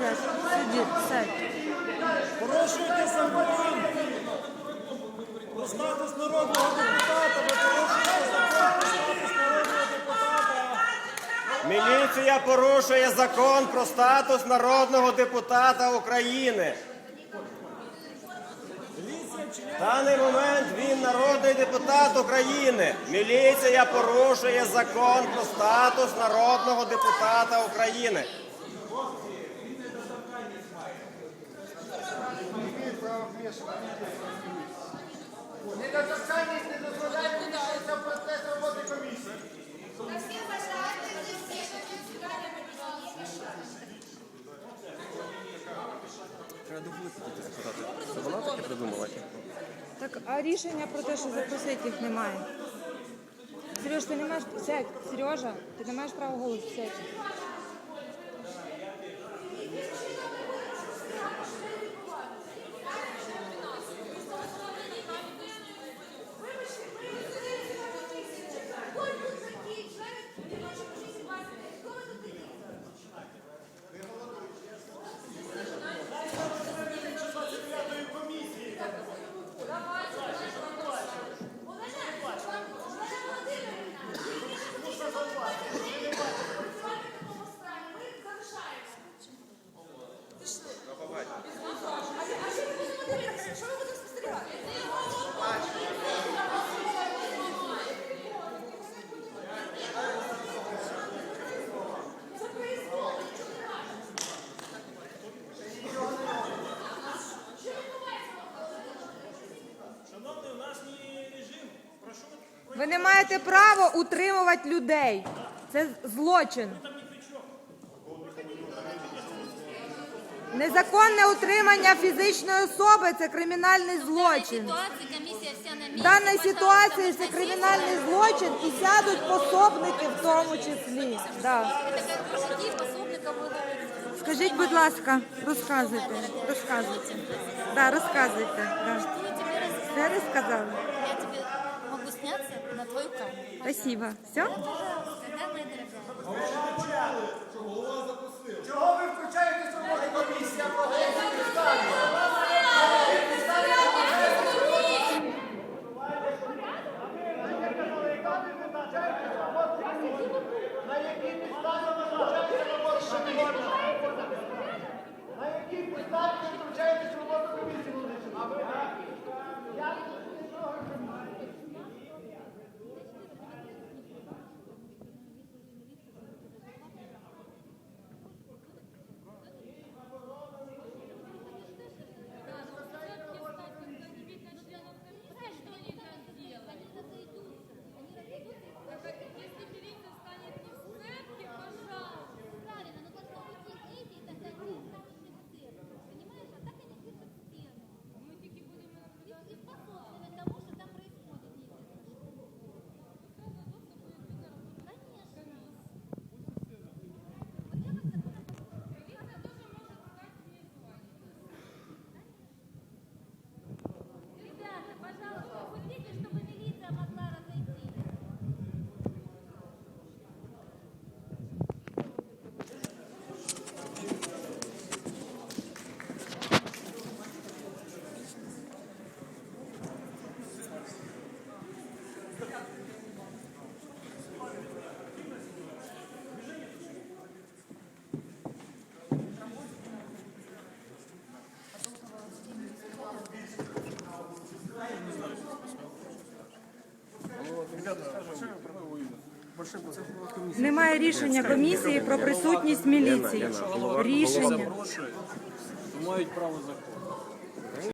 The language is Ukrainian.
стоять. Сиді, сядь. Порушуєте закон про статус про статус народного депутата. Міліція порушує закон про статус народного депутата України. В даний момент він народний депутат України. Міліція порушує закон про статус народного депутата України. Недоторканність не дозволяє вмішатися в процес роботи комісії. Так, а рішення про те, що запросити їх немає. Сереж, ти не маєш. Сядь, Сережа, ти не маєш права голосу, сядь. Ви не маєте права утримувати людей. Це злочин. Незаконне утримання фізичної особи це кримінальний злочин. В даній ситуації це кримінальний злочин і сядуть пособники в тому числі. Да. Скажіть, будь ласка, розказуйте, розказуйте. Да, розказуйте. Да. Все розказали? Я тебе могу сняться на твою камеру. Спасибо. Все? Пожалуйста, да, моя? Чого ви включаєте в роботу? Немає рішення комісії про присутність міліції. Рішення. Мають право закону.